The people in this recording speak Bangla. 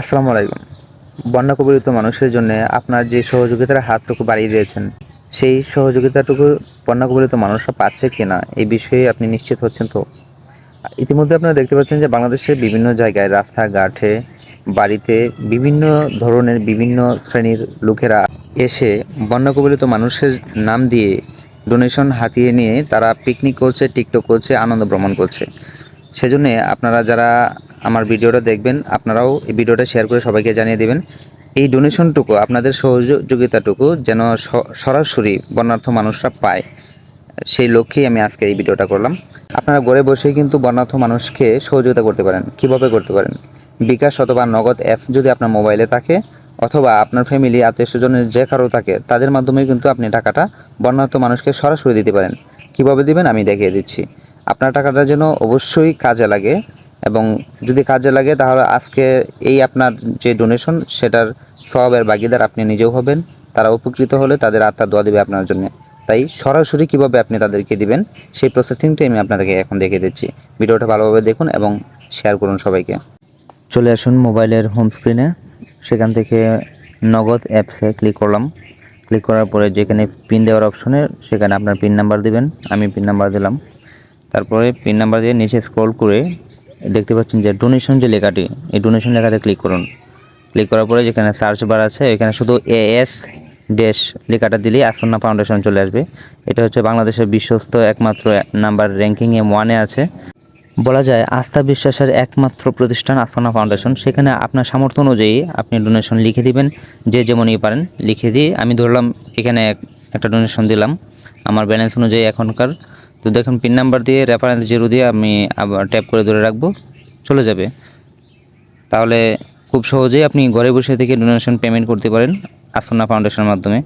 আসসালামু আলাইকুম। বন্যা কবলিত মানুষের জন্য আপনার যে সহযোগিতার হাতটুকু বাড়িয়ে দিয়েছেন, সেই সহযোগিতাটুকু বন্যা কবলিত মানুষরা পাচ্ছে কিনা, এই বিষয়ে আপনি নিশ্চিত হচ্ছেন তো? ইতিমধ্যে আপনারা দেখতে পাচ্ছেন যে বাংলাদেশের বিভিন্ন জায়গায় রাস্তাঘাটে, বাড়িতে বিভিন্ন ধরনের বিভিন্ন শ্রেণির লোকেরা এসে বন্যা কবলিত মানুষের নাম দিয়ে ডোনেশন হাতিয়ে নিয়ে তারা পিকনিক করছে, টিকটক করছে, আনন্দ ভ্রমণ করছে। সেজন্য আপনারা যারা আমার ভিডিওটা দেখবেন, আপনারাও এই ভিডিওটা শেয়ার করে সবাইকে জানিয়ে দেবেন। এই ডোনেশনটুকু আপনাদের সহযোগিতাটুকু যেন সরাসরি বন্যার্থ মানুষরা পায়। সেই লক্ষ্যেই আমি আজকে এই ভিডিওটা করলাম। আপনারা ঘরে বসেই কিন্তু বন্যার্থ মানুষকে সহযোগিতা করতে পারেন। কীভাবে করতে পারেন? বিকাশ অথবা নগদ অ্যাপ যদি আপনার মোবাইলে থাকে, অথবা আপনার ফ্যামিলি আত্মীয় স্বজনের যে কারও থাকে, তাদের মাধ্যমে কিন্তু আপনি টাকাটা বন্যার্থ মানুষকে সরাসরি দিতে পারেন। কীভাবে দিবেন আমি দেখিয়ে দিচ্ছি। আপনার টাকাটা যেন অবশ্যই কাজে লাগে এবং যদি কাজে লাগে তাহলে আজকে এই আপনার যে ডোনেশন সেটার সবের বাগিদার আপনি নিজেও হবেন। তারা উপকৃত হলে তাদের আত্মা দোয়া দেবে আপনার জন্য। তাই সরাসরি কীভাবে আপনি তাদেরকে দিবেন সেই প্রসেসিংটাই আমি আপনাদেরকে এখন দেখিয়ে দিচ্ছি। ভিডিওটা ভালোভাবে দেখুন এবং শেয়ার করুন সবাইকে। চলে আসুন মোবাইলের হোম স্ক্রিনে সেখান থেকে নগদ অ্যাপসে ক্লিক করলাম। ক্লিক করার পরে যেখানে পিন দেওয়ার অপশনে সেখানে আপনার পিন নাম্বার দিবেন। আমি পিন নাম্বার দিলাম। তারপরে পিন নাম্বার দিয়ে নিচে স্ক্রল করে দেখতে পাচ্ছেন যে ডোনেশন যে লেখাটি, এই ডোনেশন লেখাতে ক্লিক করুন। ক্লিক করার পরে যেখানে সার্চ বার আছে, এখানে শুধু এএস ড্যাশ লেখাটা দিলেই আসন্না ফাউন্ডেশন চলে আসবে। এটা হচ্ছে বাংলাদেশের বিশ্বস্ত একমাত্র নাম্বার র্যাঙ্কিং র্যাঙ্কিংয়ে ওয়ানে আছে। বলা যায় আস্থা বিশ্বাসের একমাত্র প্রতিষ্ঠান আস্তানা ফাউন্ডেশন সেখানে আপনার সামর্থ্য অনুযায়ী আপনি ডোনেশন লিখে দিবেন, যে যেমনই পারেন লিখে দিয়ে। আমি ধরলাম এখানে এক- একটা ডোনেশন দিলাম। আমার ব্যালেন্স অনুযায়ী এখনকার তো দেখুন পিন নাম্বার দিয়ে রেফারেন্স জিরো দিয়ে আমি আবার ট্যাপ করে ধরে রাখব। চলে যাবে। তাহলে খুব সহজেই আপনি ঘরে বসে থেকে ডোনেশন পেমেন্ট করতে পারেন আস্তনা ফাউন্ডেশনের মাধ্যমে।